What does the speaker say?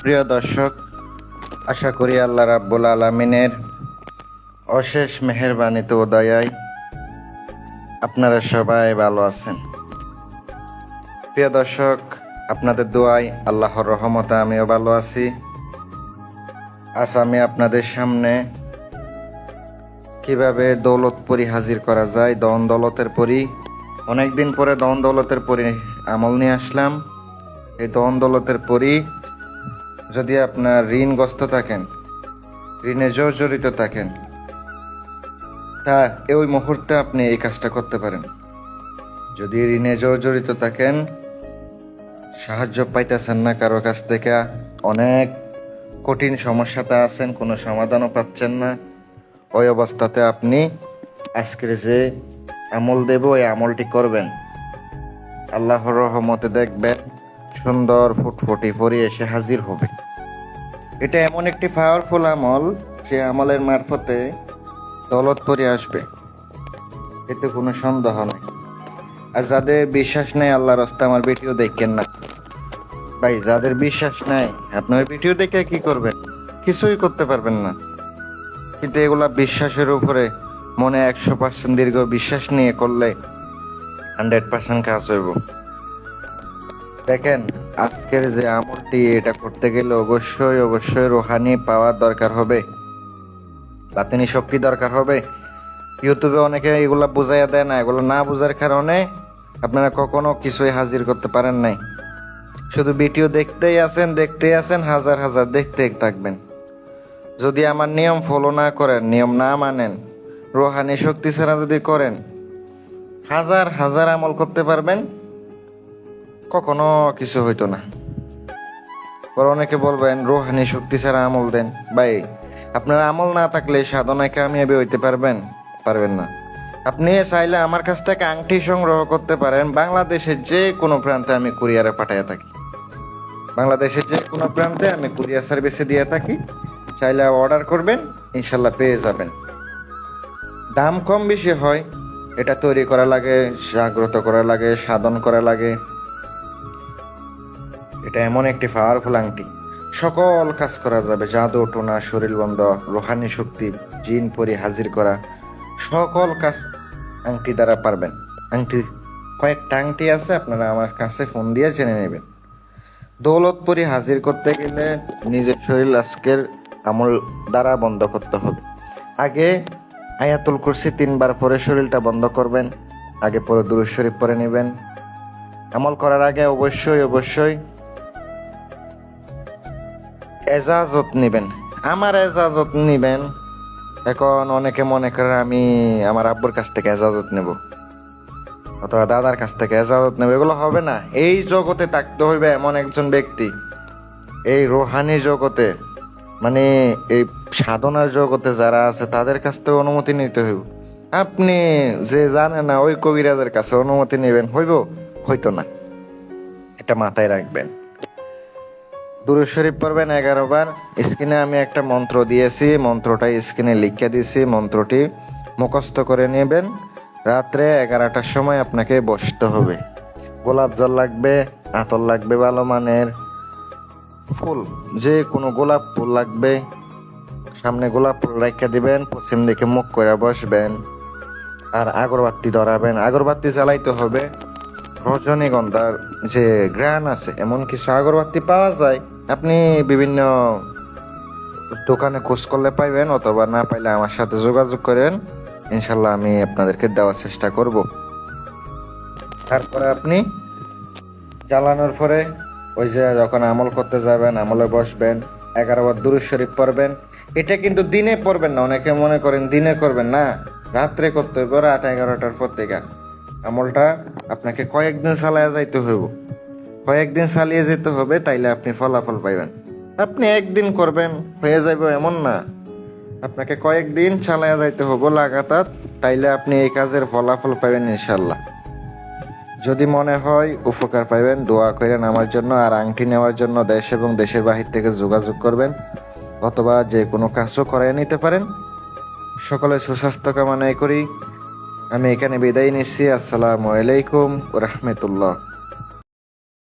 প্রিয় দর্শক, আশা করি আল্লাহ রাব্বুল আলমিনের অশেষ মেহেরবানিতে উদয়ায় আপনারা সবাই ভালো আছেন। প্রিয় দর্শক, আপনাদের দোয়ায় আল্লাহর রহমতে আমিও ভালো আছি। আজ আমি আপনাদের সামনে কীভাবে দৌলত পরি হাজির করা যায়, দন দৌলতের পরি, অনেকদিন পরে দন দৌলতের পরি আমল নিয়ে আসলাম। এই দন দৌলতের পরি যদি আপনার ঋণগ্রস্ত থাকেন, ঋণে জর্জরিত থাকেন, তা ওই মুহূর্তে আপনি এই কাজটা করতে পারেন। যদি ঋণে জর্জরিত থাকেন, সাহায্য পাইতেছেন না কারও কাছ থেকে, অনেক কঠিন সমস্যাতে আছেন, কোনো সমাধানও পাচ্ছেন না, ওই অবস্থাতে আপনি আজকের যে আমল দেব, ওই আমলটি করবেন। আল্লাহর রহমতে দেখবেন। সুন্দর ফুটফুটি পরি এসে হাজির হবে। এটা এমন একটি পাওয়ারফুল আমল যে আমলের মারফতে দৌলত পরি আসবে। এতে কোনো সন্দেহ নেই। আর যাদের বিশ্বাস নেই, আল্লাহর রাস্তা আমার ভিডিও দেখেন না। ভাই, যাদের বিশ্বাস নাই, আপনার ভিডিও দেখে কি করবেন? কিছুই করতে পারবেন না। কিন্তু এগুলা বিশ্বাসের উপরে মনে একশো পার্সেন্ট দীর্ঘ বিশ্বাস নিয়ে করলে হান্ড্রেড পার্সেন্ট কাজ হইব। দেখেন, আজকের যে আমলটি, এটা করতে গেলে অবশ্যই অবশ্যই রোহানি পাওয়ার দরকার হবে। বাতিনি শক্তি দরকার হবে। ইউটিউবে অনেকে এগুলা বুঝাইয়া দেয় না। এগুলো না বোঝার কারণে আপনারা কখনো কিছুই হাজির করতে পারেন নাই। শুধু ভিডিও দেখতেই আছেন দেখতেই আছেন, হাজার হাজার দেখতে থাকবেন। যদি আমার নিয়ম ফলো না করেন, নিয়ম না মানেন, রোহানি শক্তি ছাড়া যদি করেন, হাজার হাজার আমল করতে পারবেন। কখনো কিছু হইতো না। পর অনেকে বলবেন, রোহানি শক্তি ছাড়া আমল দেন। ভাই, আপনার আমল না থাকলে সাধনায় কামিয়াবি হইতে পারবেন? পারবেন না। আপনি চাইলে আমার কাছ থেকে আংটি সংগ্রহ করতে পারেন। বাংলাদেশের যে কোনো প্রান্তে আমি কুরিয়ারে পাঠাইয়া থাকি। বাংলাদেশের যে কোনো প্রান্তে আমি কুরিয়ার সার্ভিসে দিয়ে থাকি। চাইলে অর্ডার করবেন, ইনশাল্লাহ পেয়ে যাবেন। দাম কম বেশি হয়, এটা তৈরি করা লাগে, জাগ্রত করা লাগে, সাধন করা লাগে। এটা এমন একটি পাওয়ারফুল আংটি। সকল কাজ করা যাবে, জাদু, টোনা, শরীর বন্ধ, রোহানি শক্তি, জিন পরি হাজির করা, সকল কাজ আংটি দ্বারা পারবেন। আংটি, কয়েকটা আংটি আছে, আপনারা আমার কাছে ফোন দিয়ে জেনে নেবেন। দৌলতপুরি হাজির করতে গেলে নিজের শরীর আজকের আমল দ্বারা বন্ধ করতে হবে। আগে আয়াতুল কুরসি তিনবার পরে শরীরটা বন্ধ করবেন, আগে পরে দুরুদ শরীফ পরে নেবেন। আমল করার আগে অবশ্যই অবশ্যই এজাজত নেবেন। আমার এজাজত নেবেন। এখন অনেকে মনে করে আমি আমার আব্বুর কাছ থেকে এজাজত নেব। অথবা দাদার কাছ থেকে এজাজত নেব। এগুলো হবে না। এই জগতে থাকতে হইবে এমন একজন ব্যক্তি। এই রোহানি জগতে মানে এই সাধনার জগতে যারা আছে, তাদের কাছ থেকে অনুমতি নিতে হইব। আপনি যে জানেন না, ওই কবিরাজের কাছে অনুমতি নেবেন। হইব? হইতো না। এটা মাথায় রাখবেন। দুরুদ শরীফ পড়বেন এগারো বার স্ক্রিনে আমি একটা মন্ত্র দিয়েছি, মন্ত্রটা স্ক্রিনে লিখে দিয়েছি, মন্ত্রটি মুখস্থ করে নেবেন। রাত্রে এগারোটার সময় আপনাকে বসতে হবে। গোলাপ জল লাগবে, আতর লাগবে ভালো মানের। ফুল যে কোনো গোলাপ ফুল লাগবে। সামনে গোলাপ ফুল রেখে দিবেন, পশ্চিম দিকে মুখ করে বসবেন। আর আগরবাতি ধরাবেন। আগরবাতি জ্বালাইতে হবে। রজনীগন্ধার যে গ্রান আছে, এমন কিছু আগরবাতি পাওয়া যায়। আপনি বিভিন্ন দোকানে খোঁজ করলে পাইবেন, অথবা না পাইলে আমার সাথে যোগাযোগ করেন। ইনশাল্লাহ আমি আপনাদেরকে দেওয়ার চেষ্টা করব। তারপরে আপনি জ্বালানোর পরে ওই যে যখন আমল করতে যাবেন, আমলে বসবেন, এগারো বার দুরুদ শরীফ পড়বেন, এটা কিন্তু দিনে পড়বেন না, অনেকে মনে করেন দিনে করবেন না, রাত্রে করতে হইব, রাত এগারোটার পর থেকে। আমলটা আপনাকে কয়েকদিন চালায়া যাইতে হইব। কয়েকদিন চালিয়ে যেতে হবে, তাইলে আপনি ফলাফল পাইবেন। আপনি একদিন করবেন, হয়ে যাইব এমন না। আপনাকে কয়েকদিন চালায়া যাইতে হব লাগাতার, তাইলে আপনি এই কাজের ফলাফল পাইবেন ইনশাল্লাহ। যদি মনে হয় উপকার পাইবেন, দোয়া করেন আমার জন্য আর আংটি নেওয়ার জন্য দেশ এবং দেশের বাহির থেকে যোগাযোগ করবেন, অথবা যে কোনো কাজও করাই নিতে পারেন। সকলে সুস্বাস্থ্য কামনাই করি। আমি এখানে বিদায় নিচ্ছি। আসসালামু আলাইকুম রহমতুল্লাহ।